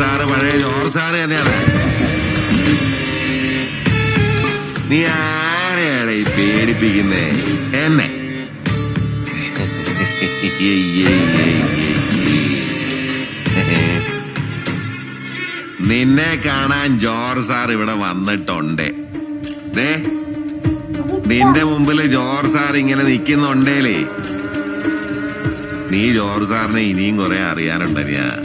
Sir പഴയ ജോർ sir തന്നെയാണ്. നീ ആരെയാണ് ഈ പേടിപ്പിക്കുന്നേ? എന്നെ. നിന്നെ കാണാൻ ജോർജ് സാർ ഇവിടെ വന്നിട്ടുണ്ട്. ദേ നിന്റെ മുമ്പിൽ ജോർജ് സാർ ഇങ്ങനെ നിൽക്കുന്നുണ്ടേലേ. നീ ജോർജ് സാറിനെ ഇനിയും കുറെ അറിയാനുണ്ട് ഞാൻ.